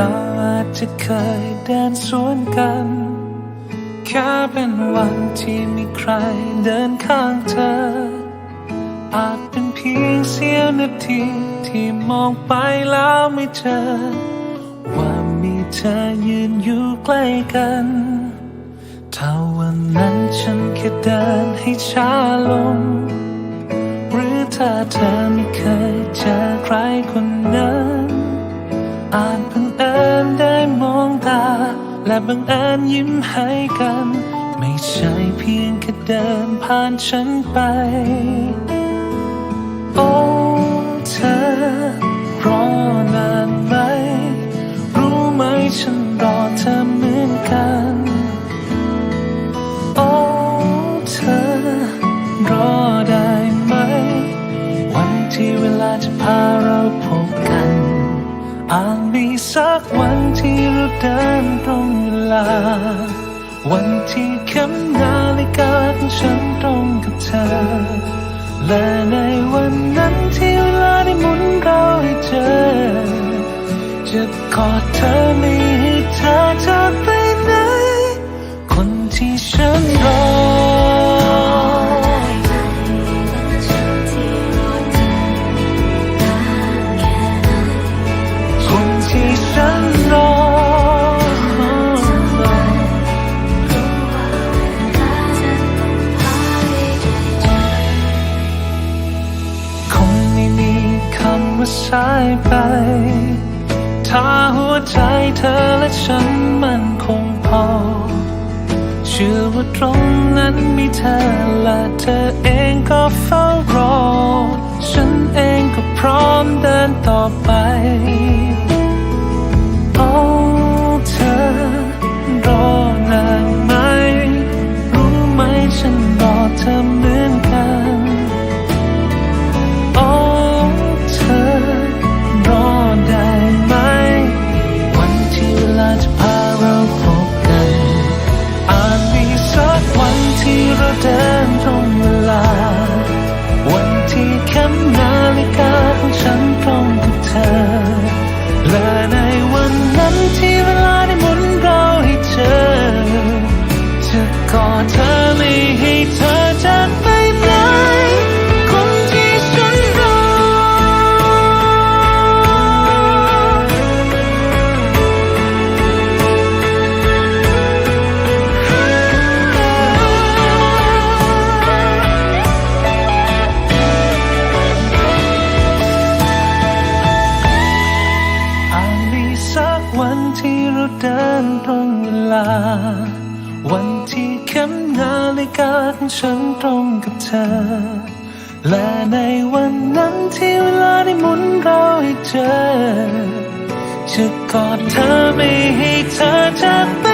เราอาจจะเคยเดินสวนกัน แค่เป็นวันที่มีใครเดินข้างเธอ อาจเป็นเพียงเสี้ยวนาทีที่มองไปแล้วไม่เจอ ว่ามีเธอยืนอยู่ใกล้กันถ้าวันนั้นฉันแค่เดินให้ช้าลง หรือถ้าเธอไม่เคยเจอใครคนนั้นอาจ บังเอิญได้มองตา และบังเอิญยิ้มให้กัน ไม่ใช่เพียงแค่เดินผ่านฉันไป โอ้เธอรอนานไหม รู้ไหมฉันรอเธอเหมือนกัน โอ้เธอรอได้ไหม วันที่เวลาจะพาเราพบกัน อาจมีสักวันที่เราเดินตรงเวลา วันที่เข็มนาฬิกาของฉันตรงกับเธอ และในวันนั้นที่เวลาได้หมุนเราให้เจอ จะกอดเธอไม่ให้เธอ สายไป ถ้าหัวใจเธอและฉันมันคงพอ เชื่อว่าตรงนั้นมีเธอและเธอเองก็เฝ้ารอ อดเธอไม่ให้เธอจากไปไหนคนที่ฉันรออาจมีสักวันที่เราเดินตรงเวลา วันที่ ข็มนาฬิกาของฉันตรงกับเธอ และในวันนั้นที่เวลาได้หมุนเราให้เจอ จะกอดเธอไม่ให้เธอจากไป